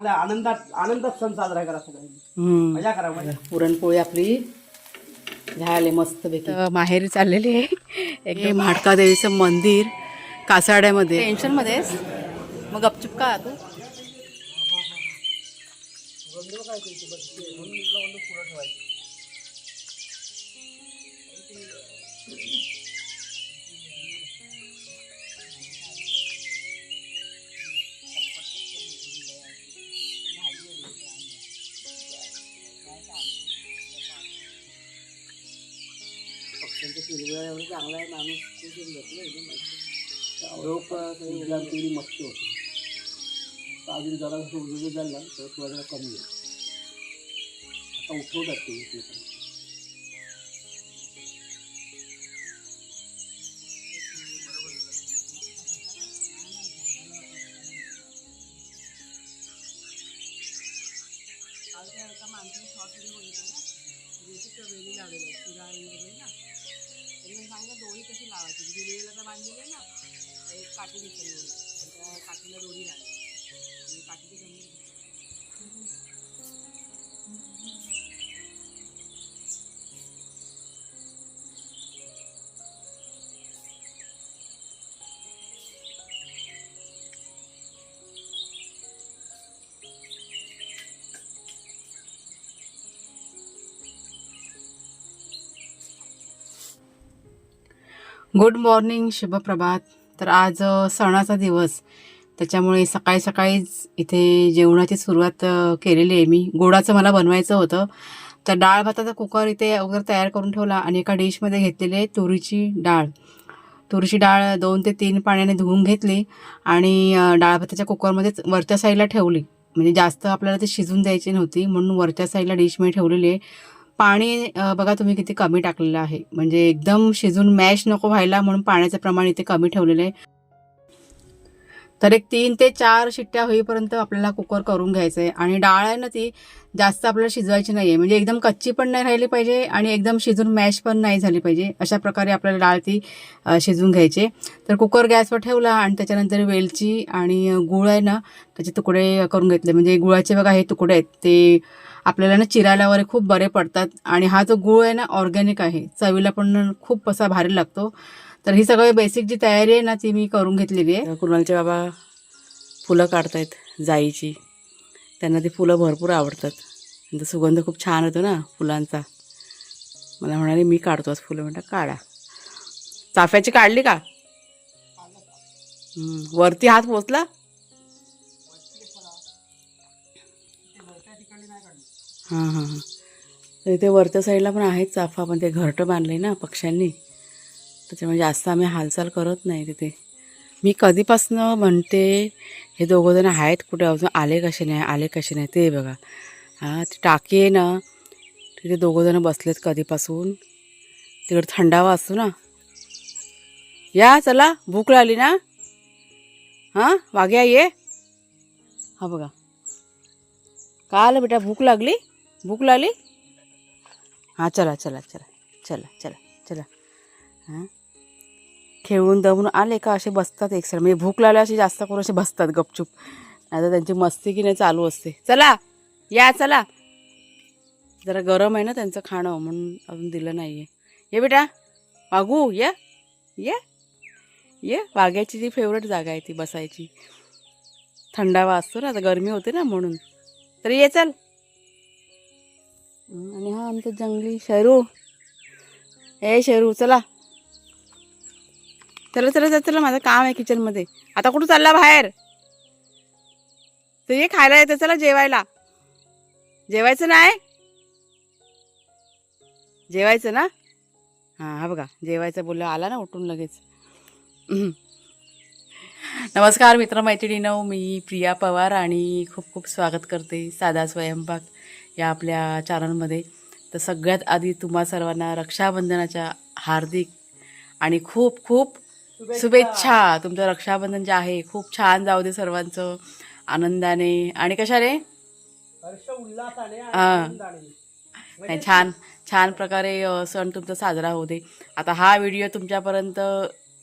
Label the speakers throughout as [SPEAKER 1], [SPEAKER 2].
[SPEAKER 1] आनंदात आनंदात सण साजरा करा सगळ्यांनी. मजा करा मजा.
[SPEAKER 2] पुरणपोळी आपली. झाले मस्त पैकी. माहेरी चाललेली आहे. एक म्हाडका देवीचं मंदिर कासाड्यामध्ये. टेन्शनमध्ये मग गपचूप का तू
[SPEAKER 1] पक्ष्यांचं पिरवळ एवढं चांगलं आहे माणूस कुठून घेतलं बसलं एकदम मस्त. सगळी उडान तेवढी मस्त होती. अजून जरा उजळ झाला तर थोडा कमी आहे. आता उठवतात ते
[SPEAKER 2] गुड मॉर्निंग शुभप्रभात. तर आज सणाचा दिवस. त्याच्यामुळे सकाळी सकाळीच इथे जेवणाची सुरुवात केलेली आहे मी. गोडाचं मला बनवायचं होतं. तर डाळ भाताचा कुकर इथे अगोदर तयार करून ठेवला आणि एका डिशमध्ये घेतलेली आहे तुरीची डाळ. तुरीची डाळ दोन ते तीन पाण्याने धुवून घेतली आणि डाळ भाताच्या कुकरमध्येच वरच्या साईडला ठेवली. म्हणजे जास्त आपल्याला ते शिजून द्यायची नव्हती म्हणून वरच्या साईडला डिशमध्ये ठेवलेली आहे. पाणी बघा तुम्ही किती कमी टाकलेलं आहे. म्हणजे एकदम शिजून मॅश नको व्हायला म्हणून पाण्याचं प्रमाण इथे कमी ठेवलेलं आहे. तर एक तीन ते चार शिट्ट्या होईपर्यंत आपल्याला कुकर करून घ्यायचं आहे आणि डाळ आहे ना ती जास्त आपल्याला शिजवायची नाही आहे म्हणजे एकदम कच्ची पण नाही राहिली पाहिजे आणि एकदम शिजून मॅश पण नाही झाली पाहिजे. अशा प्रकारे आपल्याला डाळ ती शिजवून घ्यायची. तर कुकर गॅसवर ठेवला आणि त्याच्यानंतर वेलची आणि गुळ आहे ना त्याचे तुकडे करून घेतले. म्हणजे गुळाचे बघा हे तुकडे आहेत. ते आपल्याला ना चिरायला वगैरे खूप बरे पडतात. आणि हा जो गुळ आहे ना ऑर्गॅनिक आहे. चवीला पण खूप असा भारी लागतो. तर ही सगळी बेसिक जी तयारी आहे ना ती मी करून घेतलेली आहे. कुणालचे बाबा फुलं काढतायत जाईची. त्यांना ती फुलं भरपूर आवडतात. सुगंध खूप छान होतो ना फुलांचा. मला म्हणाले मी काढतो आज फुलं. म्हणतात काढा. चाफ्याची काढली का? वरती हात पोचला? हां हां हां. तर इथे वरच्या साईडला पण आहेत चाफा पण ते घरटं बांधले ना पक्ष्यांनी. त्याच्यामुळे जास्त आम्ही हालचाल करत नाही तिथे. मी कधीपासनं म्हणते हे दोघं जण आहेत कुठे? अजून आले कसे नाही? आले कसे नाही? ते बघा. हां ती टाकी आहे ना तिथे दोघं जण बसलेत कधीपासून. तिकडे थंडावा असतो ना. या चला. भूक लागली ना? हां वाघ्या ये. हा बघा. का आलं बेटा भूक लागली? भूक लागली? हां चला चला चला चला चला चला. हां? खेळून दमून आले का असे बसतात एक म्हणजे भूक लागल्या असे जास्त करून असे बसतात गपचूप. आता त्यांची मस्ती की नाही चालू असते. चला या चला. जरा गरम आहे ना त्यांचं खाणं म्हणून अजून दिलं नाही आहे ये बेटा वागू या ये ये. वाघ्याची जी फेवरेट जागा आहे ती बसायची. थंडावा असतो ना आता गरमी होते ना म्हणून. तर ये चल. आणि हा आमचा जंगली शेरू ए शेरू चला. चला चला चला चला माझं काम आहे किचनमध्ये. आता कुठं चालला बाहेर? तर ये खायला येतं चला जेवायला. जेवायचं नाही? जेवायचं ना? हां हा बघा जेवायचं बोललं आला ना उठून लगेच. हं. नमस्कार मित्रमैत्रिणीनो मी प्रिया पवार आणि खूप खूप स्वागत करते साधा स्वयंपाक. या आपल्या चॅनलमध्ये तर सगळ्यात आधी तुम्हा सर्वांना रक्षाबंधनाच्या हार्दिक आणि खूप खूप शुभेच्छा. तुमचं रक्षाबंधन जे आहे खूप छान जाऊ दे सर्वांचं. आनंदाने. आणि कशाने?
[SPEAKER 1] आणि
[SPEAKER 2] हां.
[SPEAKER 1] आनंदाने.
[SPEAKER 2] नाही छान छान प्रकारे सण तुमचा साजरा होऊ दे. आता हा व्हिडिओ तुमच्यापर्यंत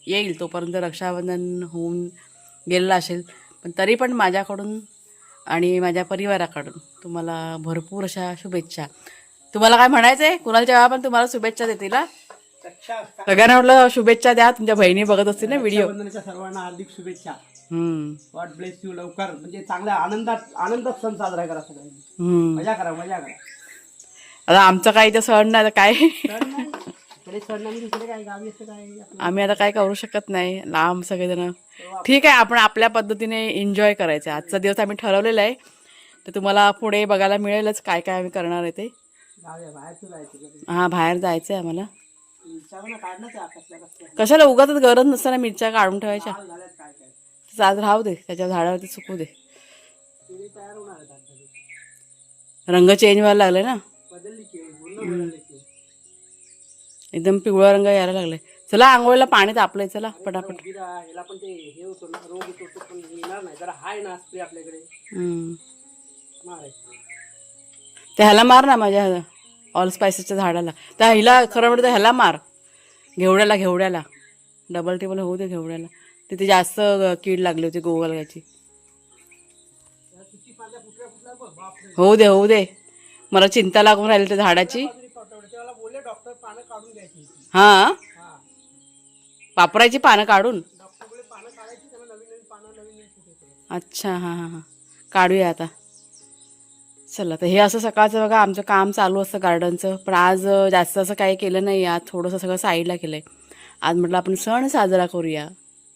[SPEAKER 2] येईल तोपर्यंत रक्षाबंधन होऊन गेलेला असेल. पण तरी पण माझ्याकडून आणि माझ्या परिवाराकडून तुम्हाला भरपूर अशा शुभेच्छा. तुम्हाला काय म्हणायचं आहे कुणालच्या वेळा पण तुम्हाला शुभेच्छा देतील सगळ्यांना म्हटलं शुभेच्छा द्या. तुमच्या बहिणी बघत असतील ना व्हिडिओ.
[SPEAKER 1] सर्वांना हार्दिक शुभेच्छा.
[SPEAKER 2] हम्म.
[SPEAKER 1] गॉड ब्लेस यू लवकर. म्हणजे चांगल्या आनंदात आनंदात सण साजरा करा सगळ्यांनी. मजा करा मजा करा.
[SPEAKER 2] आता आमचं काही तर सण नाही काय? आम्ही आता काय करू शकत नाही लांब सगळेजण. ठीक आहे आपण आपल्या पद्धतीने एन्जॉय करायचं. आजचा दिवस आम्ही ठरवलेला आहे. तर तुम्हाला पुढे बघायला मिळेलच काय काय आम्ही करणार आहे ते. हां बाहेर जायचं आहे आम्हाला. कशाला उगाच गरज नसताना मिरच्या काढून ठेवायच्या. आज राहू दे त्याच्या झाडावरती सुकू दे. रंग चेंज व्हायला लागले ना. एकदम पिवळा रंग यायला लागलाय. चला आंघोळीला पाणी तापलंय चला पटापट.
[SPEAKER 1] याला पण ते हे होतो ना रोग येतो तो पण येणार नाही. जरा हाय ना स्प्रे आपल्याकडे.
[SPEAKER 2] हम्म.
[SPEAKER 1] मारायचं
[SPEAKER 2] ते ह्याला मार ना माझ्या ऑल स्पायसेसच्या झाडाला. त्या हिला खरं म्हणतं ह्याला मार. घेवड्याला घेवड्याला. डबल टेबल होऊ दे घेवड्याला. तिथे जास्त कीड लागली होती
[SPEAKER 1] बापरे.
[SPEAKER 2] होऊ दे होऊ दे. मला चिंता लागून राहिली त्या झाडाची.
[SPEAKER 1] काढून घ्यायची
[SPEAKER 2] हां?
[SPEAKER 1] हा.
[SPEAKER 2] वापरायची पानं काढून?
[SPEAKER 1] डॉक्टर बोलले पानं काढायची त्याला नवीन नवीन पानं नवीन नवीन फुटायचे
[SPEAKER 2] अच्छा हां हां हां. काढूया आता. चला तर हे असं सकाळचं बघा आमचं काम चालू असतं गार्डनचं पण आज अं, जास्त असं काही केलं नाही आज थोडंसं सगळं साईडला केलं आहे आज म्हटलं आपण सण साजरा करूया.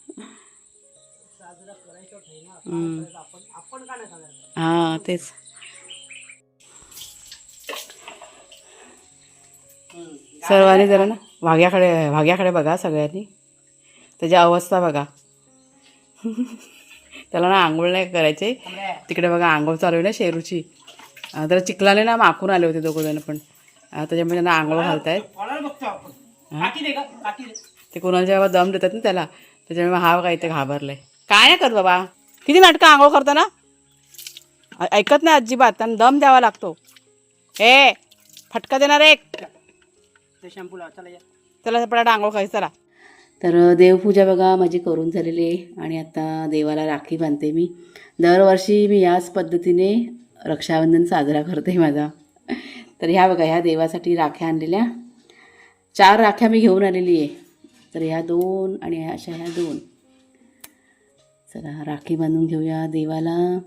[SPEAKER 1] साजरा करायचं ठेवणार
[SPEAKER 2] हम्म.
[SPEAKER 1] आपण आपण का नाही करायचं
[SPEAKER 2] हां तेच. सर्वांनी जरा ना वाघ्याकडे वाघ्याकडे बघा सगळ्यांनी. त्याची अवस्था बघा. त्याला ना आंघोळ नाही करायचे. तिकडे बघा आंघोळ चालू आहे ना शेरूची. तर त्याला चिखलाने ना माकून आले होते दोघं जण पण. त्याच्यामुळे त्यांना आंघोळ घालतायत. ते कोणाच्या बाबा दम देतात ना त्याला त्याच्यामुळे हा बघा इथे घाबरलाय. काय नाही करत बाबा. किती नाटकं आंघोळ करता ना? ऐकत नाही अजिबात. त्यांना दम द्यावा लागतो. ए फटका देणार एक.
[SPEAKER 1] ते शॅम्पू लावा चला या.
[SPEAKER 2] चला पटाट आंघोळ करायचं चला. तर देवपूजा बघा माझी करून झालेली आहे आणि आता देवाला राखी बांधते मी. दरवर्षी मी याच पद्धतीने रक्षाबंधन साजरा करते माझा. तर ह्या बघा ह्या देवासाठी राख्या आणलेल्या. चार राख्या मी घेऊन आलेली आहे. तर ह्या दोन आणि अशा ह्या दोन. चला राखी बांधून घेऊया देवाला.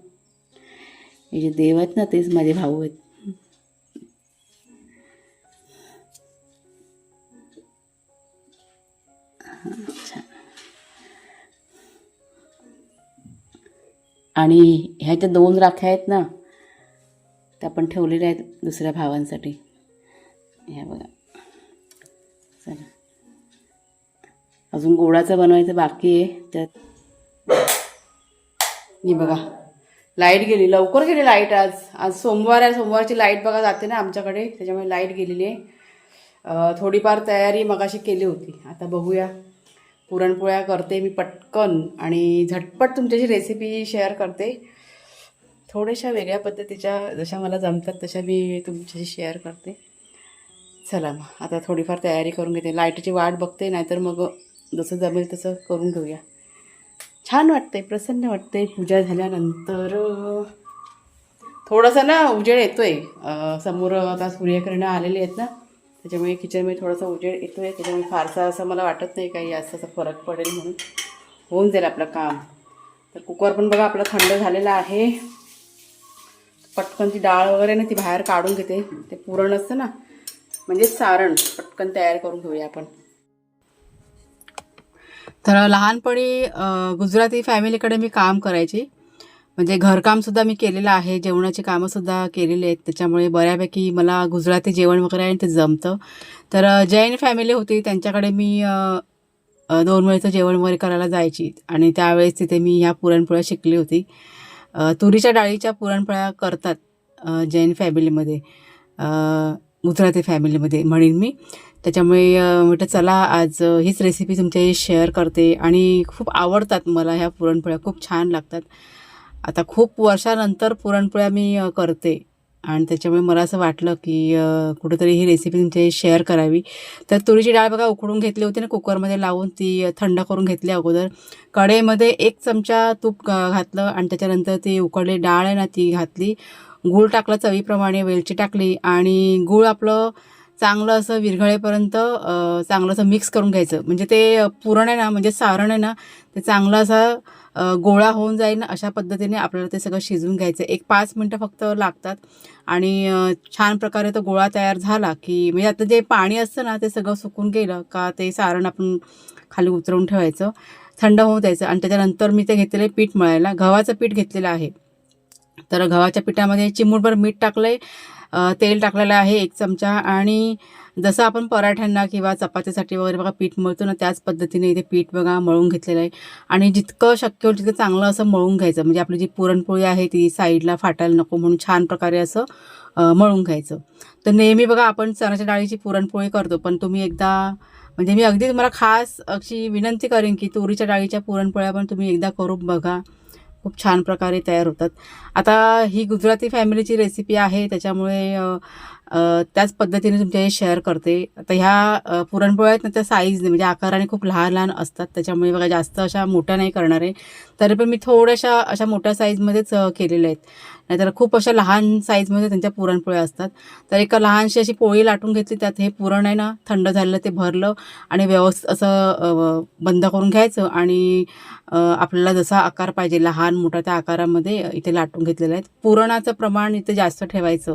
[SPEAKER 2] हे जे देव आहेत ना तेच माझे भाऊ आहेत. छान आणि ह्या ज्या दोन राख्या आहेत ना त्या पण ठेवलेल्या आहेत दुसऱ्या भावांसाठी. ह्या बघा. चला. अजून गोडाचं बनवायचं बाकी आहे त्यात. मी बघा. लाइट गेली. लवकर गेली लाइट आज. आज सोमवार आहे. सोमवारची लाइट बघा जाते ना आमच्याकडे. त्याच्यामुळे लाइट गेलेली आहे. थोडीफार तयारी मगाशी केली होती. आता बघूया. पुरणपोळ्या करते मी पटकन आणि झटपट तुमच्याशी रेसिपी शेअर करते. थोड्याशा वेगळ्या पद्धतीच्या जशा मला जमतात तशा मी तुमच्याशी शेअर करते. चला मग आता थोडीफार तयारी करून घेते. लाईटची वाट बघते नाहीतर मग जसं जमेल तसं करून घेऊया. छान वाटतंय प्रसन्न वाटतंय. पूजा झाल्यानंतर थोडंसं ना उजेड येतोय. आहे समोर आता सूर्यकिरणं आलेली आहेत ना. त्याच्यामुळे किचनमध्ये थोडासा उजेड येतो आहे त्याच्यामुळे फारसा असं मला वाटत नाही काही जास्त असा फरक पडेल म्हणून. होऊन जाईल आपलं काम. तर कुकर पण बघा आपला थंड झालेला आहे. पटकन ती डाळ वगैरे ना ती बाहेर काढून घेते. ते पुरण असतं ना. म्हणजे सारण. पटकन तयार करून घेऊया आपण. तर लहानपणी गुजराती फॅमिलीकडे मी काम करायचे. म्हणजे घरकामसुद्धा मी केलेलं आहे जेवणाची कामंसुद्धा केलेली आहेत. त्याच्यामुळे बऱ्यापैकी मला गुजराती जेवण वगैरे आहे ते जमतं. तर जैन फॅमिली होती. त्यांच्याकडे मी दोन वेळेचं जेवण वगैरे करायला जायची. आणि त्यावेळेस तिथे मी ह्या पुरणपोळ्या शिकली होती. तुरीच्या डाळीच्या पुरणपोळ्या करतात जैन फॅमिलीमध्ये गुजराती फॅमिलीमध्ये म्हणेन मी. त्याच्यामुळे म्हटलं चला आज हीच रेसिपी तुमच्याशी शेअर करते. आणि खूप आवडतात मला ह्या पुरणपोळ्या. खूप छान लागतात. आता खूप वर्षानंतर पुरणपोळ्या मी करते. आणि त्याच्यामुळे मला असं वाटलं की कुठंतरी कुठेतरी ही रेसिपी तुमच्याशी शेअर करावी. तर तुरीची डाळ बघा उकडून घेतली होती ना कुकरमध्ये लावून ती थंड करून घेतली अगोदर. कढईमध्ये एक चमचा तूप घातलं आणि त्याच्यानंतर ती उकडली डाळ आहे ना ती घातली. गूळ टाकला चवीप्रमाणे वेलची टाकली आणि गूळ आपलं चांगलं असं विरघळेपर्यंत चांगलं असं मिक्स करून घ्यायचं. म्हणजे ते पुरण आहे ना म्हणजे सारण आहे ना ते चांगलं असं गोळा होऊन जाईल ना अशा पद्धतीने आपल्याला ते सगळं शिजवून घ्यायचं. एक पाच मिनटं फक्त लागतात. आणि छान प्रकारे तो गोळा तयार झाला की म्हणजे आता जे पाणी असतं ना ते सगळं सुकून गेलं का ते सारण आपण खाली उतरवून ठेवायचं. थंड होऊ द्यायचं. आणि त्याच्यानंतर मी ते घेतलेलं पीठ मळायला. गव्हाचं पीठ घेतलेलं आहे. तर गव्हाच्या पिठामध्ये चिमूटभर मीठ टाकलं आहे तेल टाकलेलं आहे एक चमचा आणि जसं आपण पराठ्यांना किंवा चपातीसाठी वगैरे बघा पीठ मळतो ना त्याच पद्धतीने इथे पीठ बघा मळून घेतलेलं आहे. आणि जितकं शक्य होईल तितकं चांगलं असं मळून घ्यायचं. म्हणजे आपली जी पुरणपोळी आहे ती साईडला फाटायला नको म्हणून छान प्रकारे असं मळून घ्यायचं. तर नेहमी बघा आपण चण्याच्या डाळीची पुरणपोळी करतो पण तुम्ही एकदा म्हणजे मी अगदी तुम्हाला खास अशी विनंती करेन की तुरीच्या डाळीच्या पुरणपोळ्या पण तुम्ही एकदा करून बघा. खूप छान प्रकारे तयार होतात. आता ही गुजराती फॅमिलीची रेसिपी आहे त्याच्यामुळे त्याच पद्धतीने तुमच्या शेअर करते. आता ह्या पुरणपोळ्या आहेत ना त्या साईजने म्हणजे आकाराने खूप लहान लहान असतात. त्याच्यामुळे बघा जास्त अशा मोठ्या नाही करणार आहे. तरी पण मी थोड्याशा अशा मोठ्या साईजमध्येच केलेल्या आहेत. नाहीतर खूप अशा लहान साईजमध्ये त्यांच्या पुरणपोळ्या असतात. तर एका लहानशी अशी पोळी लाटून घेतली त्यात हे पुरण आहे ना थंड झालेलं ते भरलं आणि व्यवस्थित असं बंद करून घ्यायचं आणि आपल्याला जसा आकार पाहिजे लहान मोठा त्या आकारामध्ये इथे लाटून घेतलेलं आहे. पुरणाचं प्रमाण इथे जास्त ठेवायचं.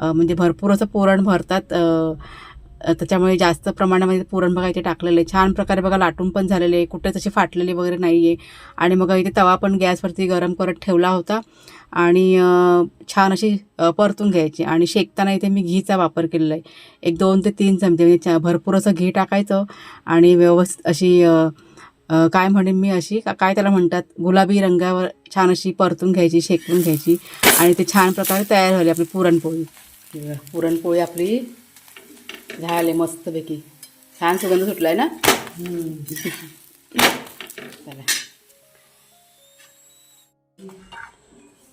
[SPEAKER 2] म्हणजे भरपूर असं पुरण भरतात त्याच्यामुळे जास्त प्रमाणामध्ये पुरण बघा इथे टाकलेलं आहे. छान प्रकारे बघा लाटून पण झालेले आहे. कुठे तशी फाटलेली वगैरे नाही आहे आणि मग इथे तवा पण गॅसवरती गरम करत ठेवला होता. आणि छान अशी परतून घ्यायची. आणि शेकताना इथे मी घीचा वापर केलेला आहे. एक दोन ते तीन चमचे म्हणजे भरपूर असं घी टाकायचं. आणि व्यवस्थित अशी काय म्हणेन मी अशी का काय त्याला म्हणतात? गुलाबी रंगावर छान अशी परतून घ्यायची शेकून घ्यायची. आणि ते छान प्रकारे तयार झाली आपली पुरणपोळी. पुरणपोळी आपली झाली मस्तपैकी. छान सुगंध सुटलाय ना? चला.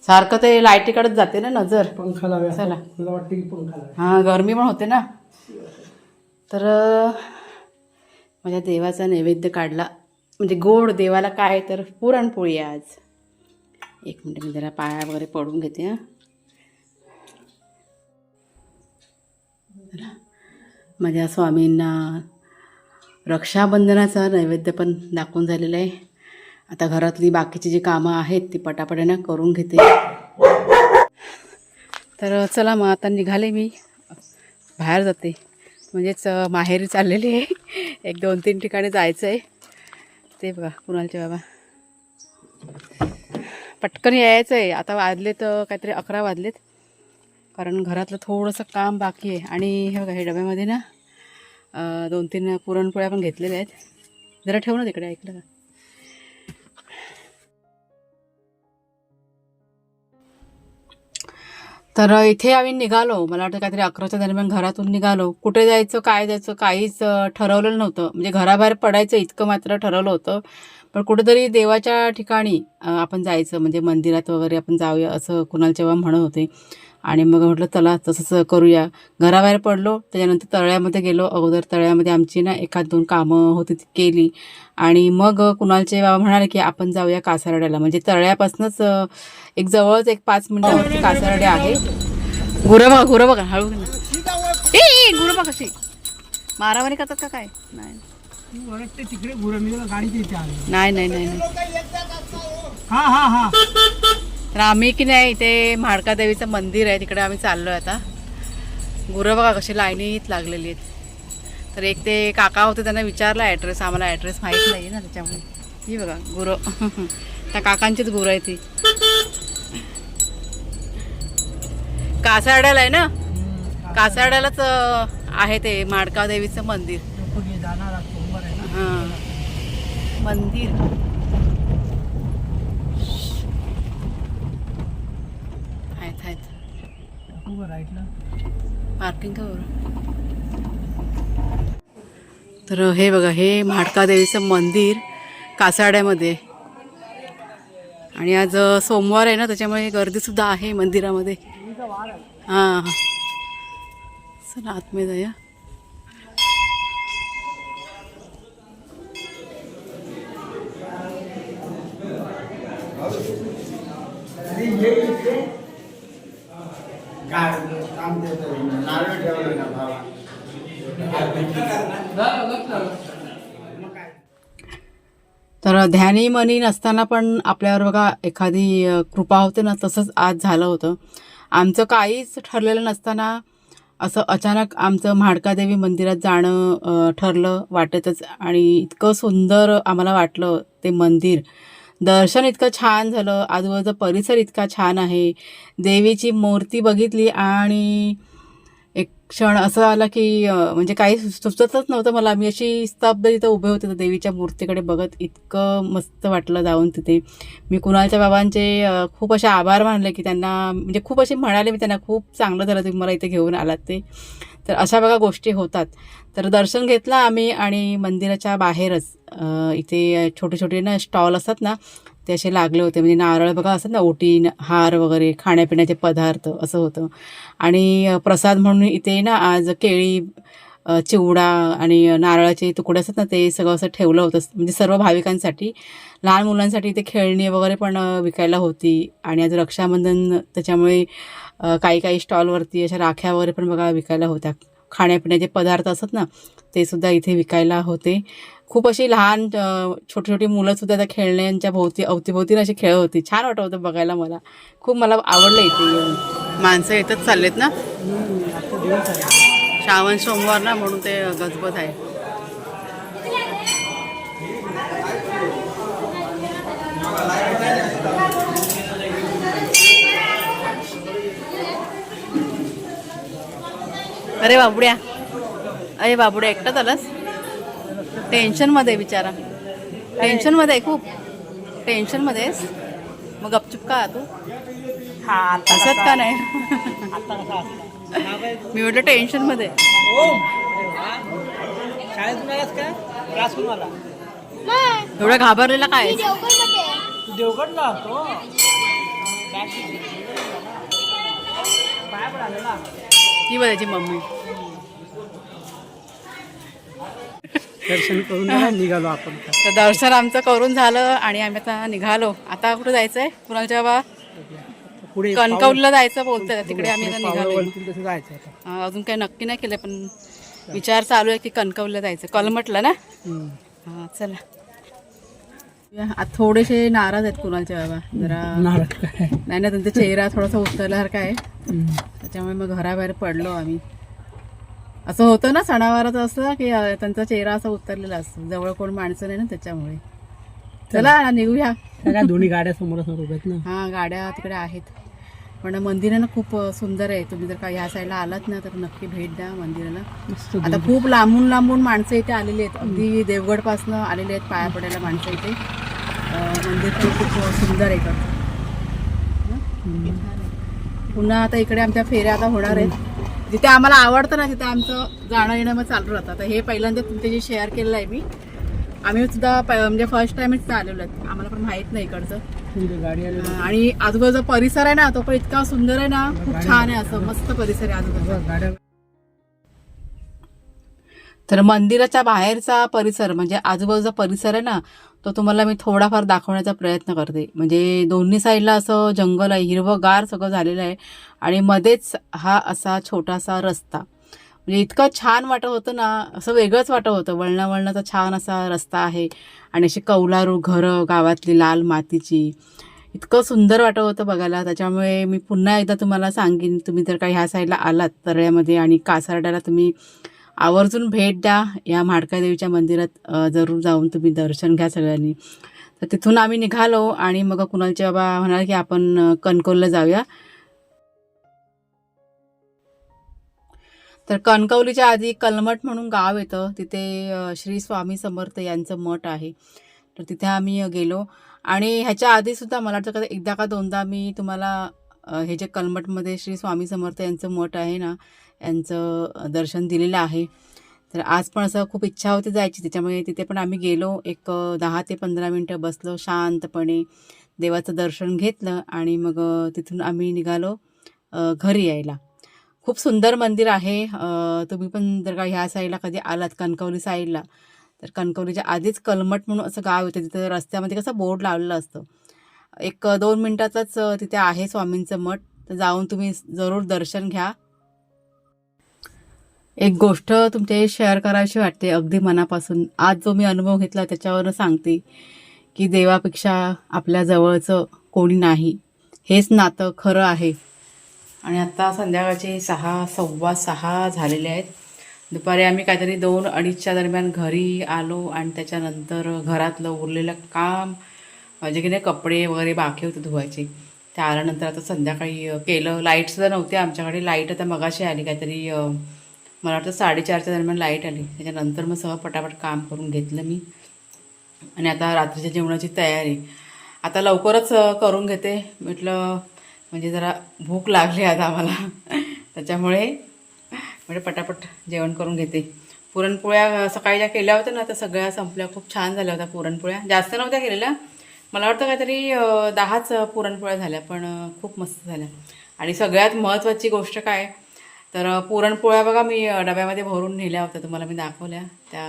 [SPEAKER 2] सारखं ते लाईटीकडेच जाते ना नजर.
[SPEAKER 1] पंखा लाव्या
[SPEAKER 2] चला.
[SPEAKER 1] मला वाटतं की पंखा
[SPEAKER 2] हां गरमी पण होते ना? तर माझ्या देवाचा नैवेद्य काढला. म्हणजे गोड देवाला काय तर पुरणपोळी आहे आज. एक मिनिट मी जरा पाया वगैरे पडून घेते हां. माझ्या स्वामींना रक्षाबंधनाचा नैवेद्य पण दाखवून झालेलं आहे. आता घरातली बाकीची जी कामं आहेत ती पटापटानं करून घेते. तर चला मग आता निघाले मी. बाहेर जाते. म्हणजेच माहेरी चाललेली आहे. एक दोन तीन ठिकाणी जायचं आहे. ते बघा कुणालचे बाबा. पटकन यायचं आहे आता वाजले तर काहीतरी अकरा वाजलेत. कारण घरातलं थोडंसं काम बाकी आहे. आणि हे बघा हे डब्यामध्ये ना दोन तीन पुरणपोळ्या पण घेतलेल्या आहेत. जरा ठेव ना तिकडे ऐकलं का? तर इथे आम्ही निघालो. मला वाटतं काहीतरी अकराच्या दरम्यान घरातून निघालो. कुठे जायचं काय जायचं काहीच ठरवलेलं नव्हतं. म्हणजे घराबाहेर पडायचं इतकं मात्र ठरवलं होतं. पण कुठेतरी देवाच्या ठिकाणी आपण जायचं. म्हणजे मंदिरात वगैरे आपण जाऊया असं कुणाल जेव्हा म्हणत होते. आणि मग म्हटलं चला तसंच करूया. घराबाहेर पडलो त्याच्यानंतर तळ्यामध्ये गेलो. अगोदर तळ्यामध्ये आमची ना एखाद दोन कामं होती ती केली. आणि मग कुणालचे बाबा म्हणाले की आपण जाऊया कासारड्याला. म्हणजे तळ्यापासूनच एक जवळच एक पाच मिनिटावरती कासारडे आहे. गुरं बघा गुरं बघा हळू. ए गुरं बघा कशी मारामारी करतात का काय? नाही नाही नाही नाही.
[SPEAKER 1] हा हा हा.
[SPEAKER 2] तर आम्ही की नाही इथे म्हाडका देवीचं मंदिर आहे तिकडे आम्ही चाललो आहे आता. गुरं बघा कशी लाईनीत लागलेली आहेत. तर एक ते काका होते त्यांना विचारला ॲड्रेस आम्हाला ॲड्रेस माहीत नाही ना त्याच्यामुळे. ही बघा गुरं. त्या काकांचीच गुरं आहे ती. कासारड्याला आहे ना? कासारड्यालाच अं, आहे ते माडका देवीचं मंदिर. हां. मंदिर आहेत आहेत
[SPEAKER 1] उभं राईटला
[SPEAKER 2] पार्किंग तर हे बघा हे म्हाडका देवीचं मंदिर कासाड्यामध्ये. आणि आज सोमवार आहे ना त्याच्यामुळे गर्दीसुद्धा आहे मंदिरामध्ये. हां हां. चला आतमध्ये Thank you. ध्यानी मनी नसताना पण आपल्यावर बघा एखादी कृपा होते ना तसंच आज झालं होतं. आमचं काहीच ठरलेलं नसताना असं अचानक आमचं म्हाडकादेवी मंदिरात जाणं ठरलं वाटतच. आणि इतकं सुंदर आम्हाला वाटलं ते मंदिर. दर्शन इतकं छान झालं. आजूबाजूचा परिसर इतका छान आहे. देवीची मूर्ती बघितली आणि क्षण असं आला की म्हणजे काही सुचतच नव्हतं मला. मी अशी स्तब्ध तिथं उभे होते. तर देवीच्या मूर्तीकडे बघत इतकं मस्त वाटलं जाऊन तिथे. मी कुणालच्या बाबांचे खूप असे आभार मानले की त्यांना म्हणजे खूप असे म्हणाले मी त्यांना खूप चांगलं झालं तुम्ही मला इथे घेऊन आलात ते. तर अशा बघा गोष्टी होतात. तर दर्शन घेतलं आम्ही आणि मंदिराच्या बाहेरच इथे छोटे छोटे ना स्टॉल असतात ना ते असे लागले होते. म्हणजे नारळ बघा असतात ना ओटी न- हार वगैरे खाण्यापिण्याचे पदार्थ असं होतं. आणि प्रसाद म्हणून इथे ना आज केळी चिवडा आणि नारळाचे तुकडे असतात ना ते सगळं असं ठेवलं होतं. म्हणजे सर्व भाविकांसाठी. लहान मुलांसाठी इथे खेळणी वगैरे पण विकायला होती. आणि आज रक्षाबंधन त्याच्यामुळे काही काही स्टॉलवरती अशा राख्या वगैरे पण बघा विकायला होत्या. खाण्यापिण्याचे पदार्थ असतात ना ते सुद्धा इथे विकायला होते. खूप अशी लहान छोटी छोटी मुलंसुद्धा त्या खेळण्यांच्या भोवती अवतीभोवती अशी खेळ होती. छान वाटत होतं बघायला मला. खूप मला आवडलं इथे येऊन. माणसं येतच चाललेत ना? श्रावण सोमवार ना म्हणून ते गजबज आहे. अरे बाबुड्या. अरे बाबुड्या एकटाच आलास? टेन्शनमध्ये बिचारा. टेन्शनमध्ये आहे खूप. टेन्शनमध्ये आहेस? मग गपचूप का तू?
[SPEAKER 1] हा
[SPEAKER 2] हसत का नाही?
[SPEAKER 1] आता कसा? असला
[SPEAKER 2] मी म्हटलं टेन्शनमध्ये.
[SPEAKER 1] आला.
[SPEAKER 2] एवढा घाबरलेला काय?
[SPEAKER 1] देवगडला होतो? पाया पडाले ना
[SPEAKER 2] ती बघायची मम्मी.
[SPEAKER 1] दर्शन करून जरा निघालो आपण
[SPEAKER 2] तर. दर्शन आमचं करून झालं आणि आम्ही आता निघालो. आता कुठे जायचं आहे कुणालच्या बाबा
[SPEAKER 1] पुढे
[SPEAKER 2] कणकवलीला जायचं बोलतोय तिकडे आम्ही आता निघालो.
[SPEAKER 1] तसं जायचं आता.
[SPEAKER 2] अं, अजून काही नक्की नाही केलं पण विचार चालू आहे की कणकवलीला जायचं. कलमटला ना?
[SPEAKER 1] हम्म.
[SPEAKER 2] हां चला. या, थोडेसे नाराज आहेत कुणालचे बाबा जरा
[SPEAKER 1] नारळ काय?
[SPEAKER 2] नाही ना त्यांचा चेहरा थोडासा उतरल्यासारखा आहे.
[SPEAKER 1] हम्म.
[SPEAKER 2] त्याच्यामुळे मग घराबाहेर पडलो आम्ही. असं होतं ना सणावाराचं असं की त्यांचा चेहरा असा उतरलेला असतो. जवळ कोण माणसं नाही ना त्याच्यामुळे. चला निघूया.
[SPEAKER 1] दोन्ही गाड्या समोर ना.
[SPEAKER 2] हा गाड्या तिकडे आहेत. पण मंदिर ना खूप सुंदर आहे. तुम्ही जर का ह्या साईडला आलात ना तर नक्की भेट द्या मंदिराला. आता खूप लांबून लांबून माणसं इथे आलेली आहेत. अगदी देवगडपासनं आलेले आहेत पाया पडायला माणसं इथे. मंदिर पण खूप सुंदर आहे. पुन्हा आता इकडे आमच्या फेऱ्या आता होणार आहेत. जिथे आम्हाला आवडतं ना तिथे आमचं जाणं येणं मग चालू राहतं. आता हे पहिल्यांदा तुमच्याशी शेअर केलेलं आहे मी आम्ही सुद्धा म्हणजे फर्स्ट टाइमच आलेलो आहेत आम्हाला पण माहीत नाही इकडचं. आणि आजूबाजूचा परिसर आहे ना तो पण इतका सुंदर आहे ना खूप छान आहे असं मस्त परिसर आहे आजूबाजूचा. तर मंदिराच्या बाहेरचा परिसर म्हणजे आजूबाजूचा परिसर आहे ना तो तुम्हाला मी थोडाफार दाखवण्याचा प्रयत्न करते. म्हणजे दोन्ही साईडला असं जंगल आहे हिरवंगार सगळं झालेलं आहे. आणि मध्येच हा असा छोटासा रस्ता. म्हणजे इतकं छान वाटत होतं ना असं वेगळंच वाटत होतं. वळणा वळणाचा छान असा रस्ता आहे. आणि अशी कौलारू घरं गावातली लाल मातीची. इतकं सुंदर वाटत होतं बघायला. त्याच्यामुळे मी पुन्हा एकदा तुम्हाला सांगेन तुम्ही जर का ह्या साईडला आलात तरळ्यामध्ये आणि कासारड्याला तुम्ही आवर्जून भेट द्या. या म्हाडकादेवीच्या मंदिरात जरूर जाऊन तुम्ही दर्शन घ्या सगळ्यांनी. तर तिथून आम्ही निघालो आणि मग कुणालचे बाबा म्हणाले की आपण कणकोलला जाऊया. तर कणकवलीच्या आधी कलमठ म्हणून गाव येतं. तिथे श्री स्वामी समर्थ यांचं मठ आहे. तर तिथे आम्ही गेलो. आणि ह्याच्या आधीसुद्धा मला वाटतं का एकदा का दोनदा मी तुम्हाला हे जे कलमठमध्ये श्री स्वामी समर्थ यांचं मठ आहे ना यांचं दर्शन दिलेलं आहे. तर आज पण असं खूप इच्छा होती जायची. त्याच्यामुळे तिथे पण आम्ही गेलो. एक दहा ते पंधरा मिनटं बसलो शांतपणे देवाचं दर्शन घेतलं आणि मग तिथून आम्ही निघालो घरी यायला. खूप सुंदर मंदिर आहे. तुम्ही पण जर का ह्या साईडला कधी आलात कणकवली साईडला तर कणकवलीच्या आधीच कलमट म्हणून असं गाव येतं तिथं रस्त्यामध्ये कसं बोर्ड लावलेलं असतं. एक दोन मिनटाचाच तिथे आहे स्वामींचं मठ. तर जाऊन तुम्ही जरूर दर्शन घ्या. एक गोष्ट तुमच्याशी शेअर करावीशी वाटते अगदी मनापासून. आज जो मी अनुभव घेतला त्याच्यावरनं सांगते की देवापेक्षा आपल्या जवळचं कोणी नाही. हेच नातं खरं आहे. आणि आता संध्याकाळचे सहा सव्वा सहा झालेले आहेत. दुपारी आम्ही काहीतरी दोन अडीचच्या दरम्यान घरी आलो आणि त्याच्यानंतर घरातलं उरलेलं काम म्हणजे की नाही कपडे वगैरे बाकी होते धुवायचे ते आल्यानंतर आता संध्याकाळी केलं. लाईटसुद्धा नव्हते आमच्याकडे. लाइट आता मगाशी आली काहीतरी मला वाटतं साडेचारच्या दरम्यान लाइट आली. त्याच्यानंतर मग सगळं पटापट काम करून घेतलं मी. आणि आता रात्रीच्या जेवणाची तयारी. आता लवकरच करून घेते. म्हटलं म्हणजे जरा भूक लागली आता आम्हाला. त्याच्यामुळे म्हणजे पटापट जेवण करून घेते. पुरणपोळ्या सकाळी ज्या केल्या होत्या ना त्या सगळ्या संपल्या. खूप छान झाल्या होत्या पुरणपोळ्या. जास्त नव्हत्या केलेल्या. मला वाटतं काहीतरी दहाच पुरणपोळ्या झाल्या पण खूप मस्त झाल्या. आणि सगळ्यात महत्त्वाची गोष्ट काय? तर पुरणपोळ्या बघा मी डब्यामध्ये भरून नेल्या होत्या तुम्हाला मी दाखवल्या. त्या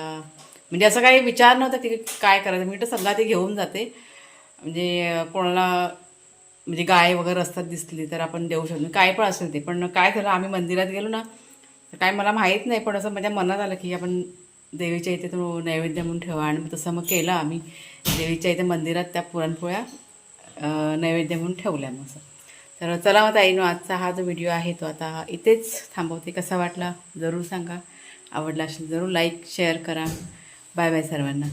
[SPEAKER 2] म्हणजे असं काही विचार नव्हता की काय करायचं. मी तर सगळं ते घेऊन जाते. म्हणजे कोणाला म्हणजे गाय वगैरे असतात दिसली तर आपण देऊ शकतो. म्हणजे काय पण असेल ते. पण काय झालं आम्ही मंदिरात गेलो ना तर काय मला माहीत नाही पण असं माझ्या मनात आलं की आपण देवीच्या इथे तो नैवेद्य म्हणून ठेवा. आणि मग तसं मग केलं आम्ही. देवीच्या इथे मंदिरात त्या पुरणपोळ्या नैवेद्य म्हणून ठेवल्या मग असं. तर चला मग ताईनो आजचा हा जो व्हिडिओ आहे तो आता इथेच थांबवते. कसा वाटला जरूर सांगा. आवडला असेल जरूर लाईक शेअर करा. बाय बाय सर्वांना.